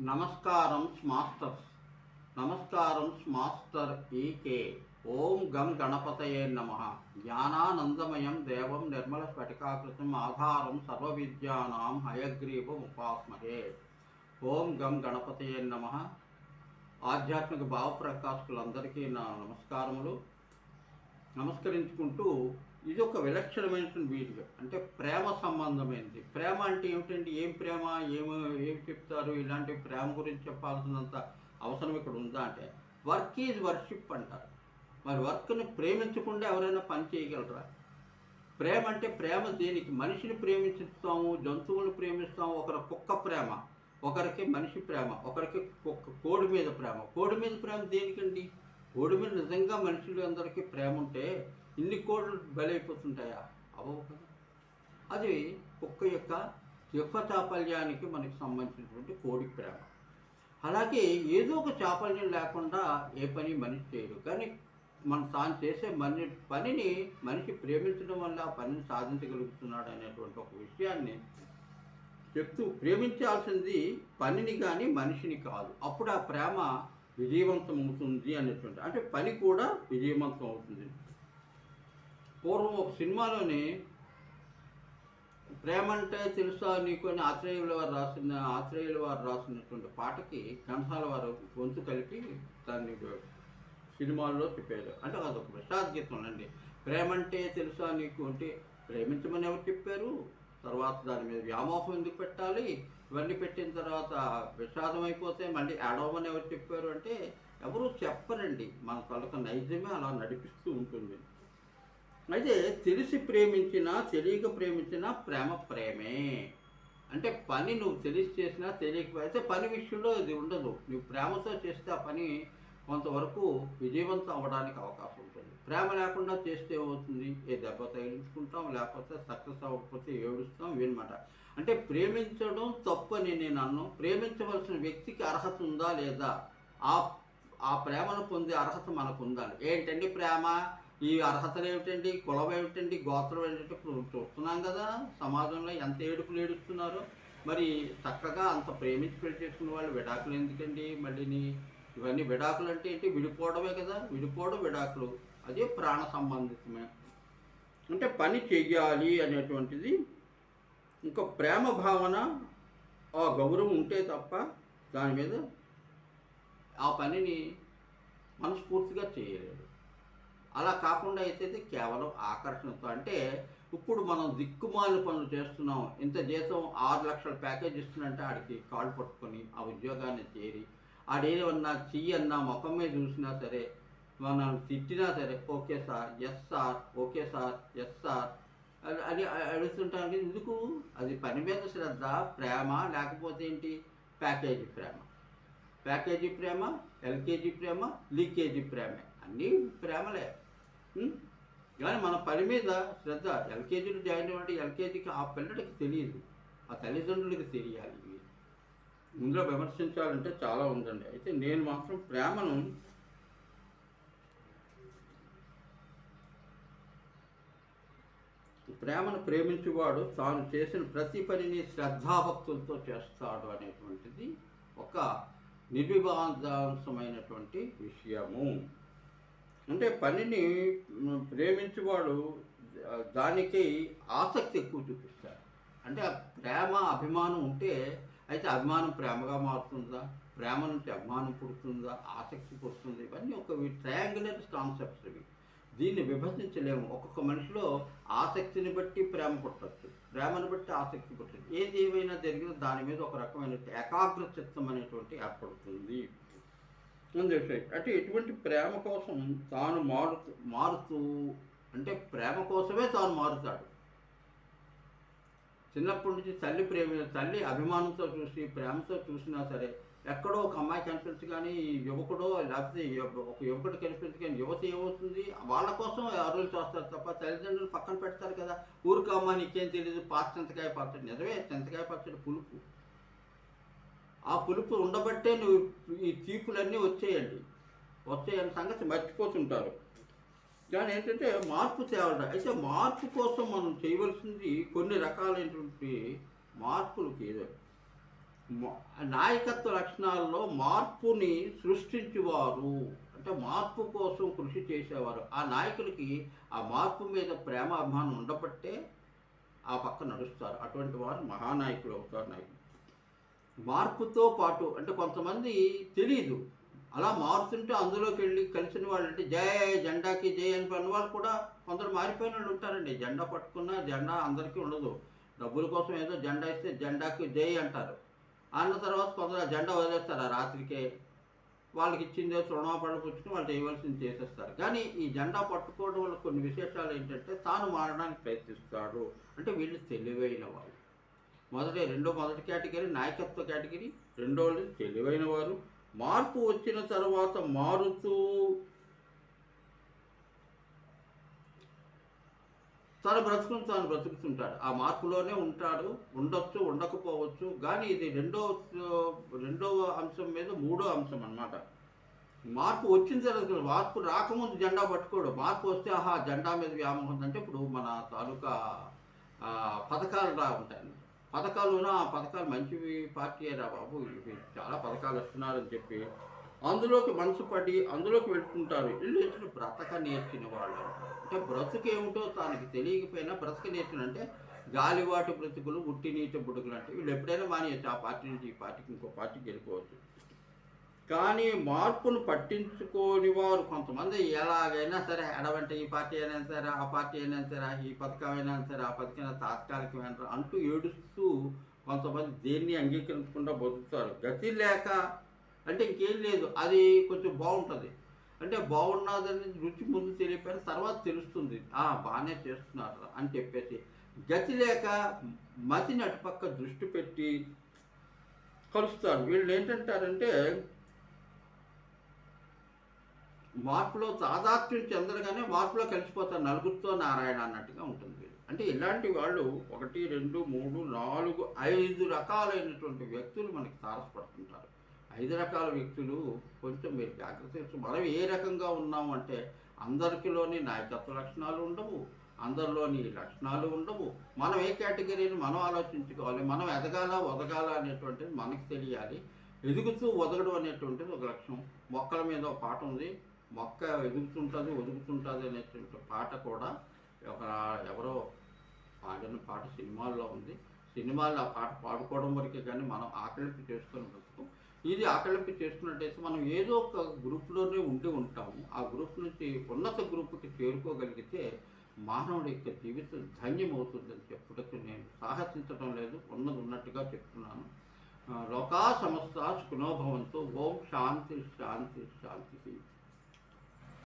నమస్కారం మాస్టర్స్. నమస్కారం మాస్టర్ ఈకే ఓం గం గణపతయే నమ. జ్ఞానానందమయం దేవం నిర్మల స్ఫటికాకృతం ఆధారం సర్వ విద్యానాం హయగ్రీవం ఉపాస్మహే. ఓం గం గణపతయే నమ. ఆధ్యాత్మిక భావప్రకాశకులందరికీ నా నమస్కారములు. నమస్కరించుకుంటూ ఇది ఒక విలక్షణమైన వీడియో. అంటే ప్రేమ సంబంధమైనది ప్రేమ అంటే ఏమిటండి? ఏం ప్రేమ? ఏమి ఏం చెప్తారు? ఇలాంటి ప్రేమ గురించి చెప్పాల్సినంత అవసరం ఇక్కడ ఉందా అంటే వర్క్ ఈజ్ వర్షిప్ అంటారు. మరి వర్క్ని ప్రేమించకుండా ఎవరైనా పని చేయగలరా? ప్రేమ అంటే ప్రేమ దేనికి? మనిషిని ప్రేమించుతాము జంతువులను ప్రేమిస్తాము ఒకరి కుక్క ప్రేమ ఒకరికి మనిషి ప్రేమ ఒకరికి కుక్క కోడి మీద ప్రేమ. కోడి మీద ప్రేమ దేనికండి? కోడి మీద నిజంగా మనుషులు అందరికీ ప్రేమ ఉంటే ఇన్ని కోళ్ళు బలైపోతుంటాయా? అవ్వవు కదా. అది కుక్క యొక్క యొక్క చాపల్యానికి మనకి సంబంధించినటువంటి కోడి ప్రేమ. అలాగే ఏదో ఒక చాపల్యం లేకుండా ఏ పని మనిషి చేయడు. కానీ మనం తాను చేసే మని పనిని మనిషి ప్రేమించడం వల్ల ఆ పనిని సాధించగలుగుతున్నాడు అనేటువంటి ఒక విషయాన్ని చెప్తూ ప్రేమించాల్సింది పనిని కానీ మనిషిని కాదు. అప్పుడు ఆ ప్రేమ విజయవంతం అవుతుంది అనేటువంటి. అంటే పని కూడా విజయవంతం అవుతుంది పూర్వం ఒక సినిమాలోని ప్రేమంటే తెలుసా నీకు అని ఆత్రేయుల వారు రాసిన ఆత్రేయుల వారు రాసినటువంటి పాటకి ఘంటాల వారు గొంతు కలిపి దాన్ని సినిమాల్లో చెప్పారు. అంటే అదొక ప్రసాద్ గీతం అండి. ప్రేమ అంటే తెలుసా నీకు అంటే ప్రేమించమని ఎవరు చెప్పారు? తర్వాత దాని మీద వ్యామోహం ఎందుకు పెట్టాలి? ఇవన్నీ పెట్టిన తర్వాత విషాదం అయిపోతే మళ్ళీ ఏడవమని ఎవరు చెప్పారు అంటే ఎవరు చెప్పరండి. మన తలక నైజమే అలా నడిపిస్తూ ఉంటుంది. అయితే తెలిసి ప్రేమించినా తెలియక ప్రేమించినా ప్రేమ ప్రేమే. అంటే పని నువ్వు తెలిసి చేసినా తెలియకపోతే పని విషయంలో ఇది ఉండదు. నువ్వు ప్రేమతో చేస్తే ఆ పని కొంతవరకు విజయవంతం అవ్వడానికి అవకాశం ఉంటుంది. ప్రేమ లేకుండా చేస్తే ఏమవుతుంది? ఏ దెబ్బ తగిలించుకుంటాం లేకపోతే సక్సెస్ అవ్వకపోతే ఏడుస్తాం ఇవన్నమాట అంటే ప్రేమించడం తప్పు అని నేను అన్ను. ప్రేమించవలసిన వ్యక్తికి అర్హత ఉందా లేదా? ఆ ఆ ప్రేమను పొందే అర్హత మనకు ఉందా ఏంటండి ప్రేమ? ఈ అర్హతలు ఏమిటండి? కులం ఏమిటండి? గోత్రం ఏమిటంటే ఇప్పుడు చూస్తున్నాం కదా సమాజంలో ఎంత ఏడుపులు ఏడుస్తున్నారు. మరి చక్కగా అంత ప్రేమించి పెళ్ళి చేసుకున్న వాళ్ళు విడాకులు ఎందుకండి? మళ్ళీని ఇవన్నీ విడాకులు అంటే ఏంటి? విడిపోవడమే కదా. విడిపోవడం విడాకులు. అదే ప్రాణ సంబంధితమే. అంటే పని చెయ్యాలి అనేటువంటిది ఇంకా ప్రేమ భావన ఆ గౌరవం ఉంటే తప్ప దాని మీద ఆ పనిని మనస్ఫూర్తిగా చేయలేడు అలా కాకుండా అయితే కేవలం ఆకర్షణతో అంటే ఇప్పుడు మనం దిక్కుమాలిన పనులు చేస్తున్నాం ఇంత జీతం ఆరు లక్షల ప్యాకేజ్ ఇస్తున్నంటే ఆడికి కాళ్ళు పట్టుకొని ఆ ఉద్యోగాన్ని చేరి ఆడేమన్నా చెయ్యి అన్నా ముఖం మీద చూసినా సరే మనం తిట్టినా సరే okay sir yes sir okay sir yes sir అని- అడుగుతుంటాను ఎందుకు? అది పని మీద శ్రద్ధ ప్రేమ లేకపోతే ఏంటి? ప్యాకేజీ ప్రేమ. ప్యాకేజీ ప్రేమ ఎల్కేజీ ప్రేమ లీకేజీ ప్రేమే. అన్నీ ప్రేమలే. Hmm? కానీ మన పని మీద శ్రద్ధ ఎల్కేజీలో జాయిన్ అంటే ఎల్కేజీకి ఆ పిల్లడికి తెలియదు ఆ తల్లిదండ్రులకి తెలియాలి. ఇవి ఇందులో విమర్శించాలంటే చాలా ఉందండి. అయితే నేను మాత్రం ప్రేమను ప్రేమను ప్రేమించేవాడు తాను చేసిన ప్రతి పనిని శ్రద్ధాభక్తులతో చేస్తాడు అనేటువంటిది ఒక నిర్వివాదాంశమైనటువంటి విషయము. అంటే పనిని ప్రేమించేవాడు దానికి ఆసక్తి ఎక్కువ చూపిస్తాడు అంటే ఆ ప్రేమ అభిమానం ఉంటే అయితే అభిమానం ప్రేమగా మారుతుందా? ప్రేమ నుంచి అభిమానం పుడుతుందా? ఆసక్తి పుడుతుంది? ఇవన్నీ ఒక ట్రయాంగులర్ కాన్సెప్ట్స్ ఇవి. దీన్ని విభజించలేము. ఒక్కొక్క మనిషిలో ఆసక్తిని బట్టి ప్రేమ పుట్టచ్చు. ప్రేమను బట్టి ఆసక్తి పుట్టచ్చు. ఏది ఏమైనా జరిగినా దాని మీద ఒక రకమైన ఏకాగ్ర చిత్తం అనేటువంటి ఏర్పడుతుంది. అని చెప్పాయి అంటే ఎటువంటి ప్రేమ కోసం తాను మారుతూ మారుతూ అంటే ప్రేమ కోసమే తాను మారుతాడు. చిన్నప్పటి నుంచి తల్లి ప్రేమ తల్లి అభిమానంతో చూసి ప్రేమతో చూసినా సరే ఎక్కడో ఒక అమ్మాయి కనిపించు కానీ ఈ యువకుడో లేకపోతే ఒక యువకుడు కనిపించు కానీ యువత ఏమవుతుంది? వాళ్ళ కోసం అరువులు చేస్తారు తప్ప తల్లిదండ్రులు పక్కన పెడతారు కదా. ఊరికి నీకేం తెలియదు పాత చింతకాయ పచ్చడి. నిజమే చింతకాయ పచ్చడి పులుపు. ఆ పులుపు ఉండబట్టే నువ్వు ఈ తీపులన్నీ వచ్చేయండి. వచ్చేయని సంగతి మర్చిపోతుంటారు. కానీ ఏంటంటే మార్పు తేవడం అయితే మార్పు కోసం మనం చేయవలసింది కొన్ని రకాలైనటువంటి మార్పులకి మా- నాయకత్వ లక్షణాల్లో మార్పుని సృష్టించేవారు. అంటే మార్పు కోసం కృషి చేసేవారు. ఆ నాయకులకి ఆ మార్పు మీద ప్రేమ అభిమానం ఉండబట్టే ఆ పక్క నడుస్తారు. అటువంటి వారు మహానాయకులు అవుతారు నాయకులు మార్పుతో పాటు అంటే కొంతమంది తెలియదు అలా మారుతుంటే అందులోకి వెళ్ళి కలిసిన వాళ్ళు అంటే జై జెండాకి జై అని పని వాళ్ళు కూడా కొందరు మారిపోయిన వాళ్ళు ఉంటారండి. జెండా పట్టుకున్న జెండా అందరికీ ఉండదు. డబ్బుల కోసం ఏదో జెండా ఇస్తే జెండాకి జై అంటారు. అన్న తర్వాత కొందరు ఆ జెండా వదిలేస్తారు. ఆ రాత్రికే వాళ్ళకి ఇచ్చిందే తృణాపళ్ళు పుచ్చుకుని వాళ్ళు చేయవలసింది చేసేస్తారు. కానీ ఈ జెండా పట్టుకోవడం వల్ల కొన్ని విశేషాలు ఏంటంటే తాను మారడానికి ప్రయత్నిస్తాడు. అంటే వీళ్ళు తెలివైన వాళ్ళు. మొదటి రెండో మొదటి కేటగిరీ నాయకత్వ కేటగిరీ రెండోది తెలివైన వారు. మార్పు వచ్చిన తర్వాత మారుతూ తన బ్రతుకును తాను బ్రతుకుతుంటాడు. ఆ మార్పులోనే ఉంటాడు. ఉండొచ్చు ఉండకపోవచ్చు. కానీ ఇది రెండో రెండవ అంశం మీద మూడో అంశం అన్నమాట. మార్పు వచ్చిన తర్వాత మార్పు రాకముందు జెండా పట్టుకోడు. మార్పు వస్తే ఆహా జెండా మీద వ్యామోహం అంటే ఇప్పుడు మన తాలూకా పథకాలు రా ఉంటాయి. పథకాలున ఆ పథకాలు మంచివి పార్టీ రా బాబు. చాలా పథకాలు వస్తున్నారని చెప్పి అందులోకి మనసు పడి అందులోకి వెళ్తుంటారు. వీళ్ళు బ్రతక నేర్చిన వాళ్ళు. అంటే బ్రతుకు ఏమిటో తనకి తెలియకపోయినా బ్రతక నేర్చిన అంటే గాలివాటు బ్రతుకులు ఉట్టి నీటి బుడుకులు అంటే వీళ్ళు ఎప్పుడైనా మానేయచ్చు. ఆ పార్టీ నుంచి ఈ పార్టీకి ఇంకో పార్టీకి వెళ్ళిపోవచ్చు. కానీ మార్పును పట్టించుకోని వారు కొంతమంది ఎలాగైనా సరే ఎడవంటే ఈ పార్టీ అయినా సరే ఆ పార్టీ అయినా సరే ఈ పథకం అయినా సరే ఆ పథకం తాత్కాలికమైన అంటూ ఏడుస్తూ కొంతమంది దేన్ని అంగీకరించకుండా బతుకుతారు. గతి లేక అంటే ఇంకేం లేదు. అది కొంచెం బాగుంటుంది. అంటే బాగున్నదని రుచి ముందు తెలియపోయిన తర్వాత తెలుస్తుంది. ఆ బాగానే చేస్తున్నారు అని చెప్పేసి. గతి లేక మతిని అటుపక్క దృష్టి పెట్టి కలుస్తారు. వీళ్ళు ఏంటంటారంటే మార్పులో తాదాత్మ్యం చెందడగానే మార్పులో కలిసిపోతారు. నలుగురితో నారాయణ అన్నట్టుగా ఉంటుంది అంటే ఇలాంటి వాళ్ళు ఒకటి రెండు మూడు నాలుగు ఐదు రకాలైనటువంటి వ్యక్తులు మనకి తారసపడుతుంటారు. ఐదు రకాల వ్యక్తులు కొంచెం మీరు జాగ్రత్త మనం ఏ రకంగా ఉన్నాం అంటే అందరికిలోని నాయకత్వ లక్షణాలు ఉండవు అందరిలోని లక్షణాలు ఉండవు. మనం ఏ కేటగిరీని మనం ఆలోచించుకోవాలి మనం ఎదగాల ఒదగాల అనేటువంటిది మనకి తెలియాలి. ఎదుగుతూ ఒదగడం అనేటువంటిది ఒక లక్ష్యం మొక్కల మీద ఒక పాట ఉంది. మొక్క ఎదుగుతుంటుంది ఒదుగుతుంటుంది అనేటువంటి పాట కూడా ఒక ఎవరో పాడిన పాట సినిమాల్లో ఉంది. సినిమాల్లో ఆ పాట పాడుకోవడం వరకే కానీ మనం ఆకలింపు చేసుకుని బ్రతుకు ఇది ఆకలింపు చేసుకున్నట్టయితే మనం ఏదో ఒక గ్రూప్లోనే ఉండి ఉంటాము. ఆ గ్రూప్ నుంచి ఉన్నత గ్రూప్కి చేరుకోగలిగితే మానవుడి యొక్క జీవితం ధన్యమవుతుందని చెప్పుటకు నేను సాహసించడం లేదు. ఉన్నది ఉన్నట్టుగా చెప్తున్నాను. లోకా సమస్త సుఖనోభవంతో ఓం శాంతి శాంతి శాంతి.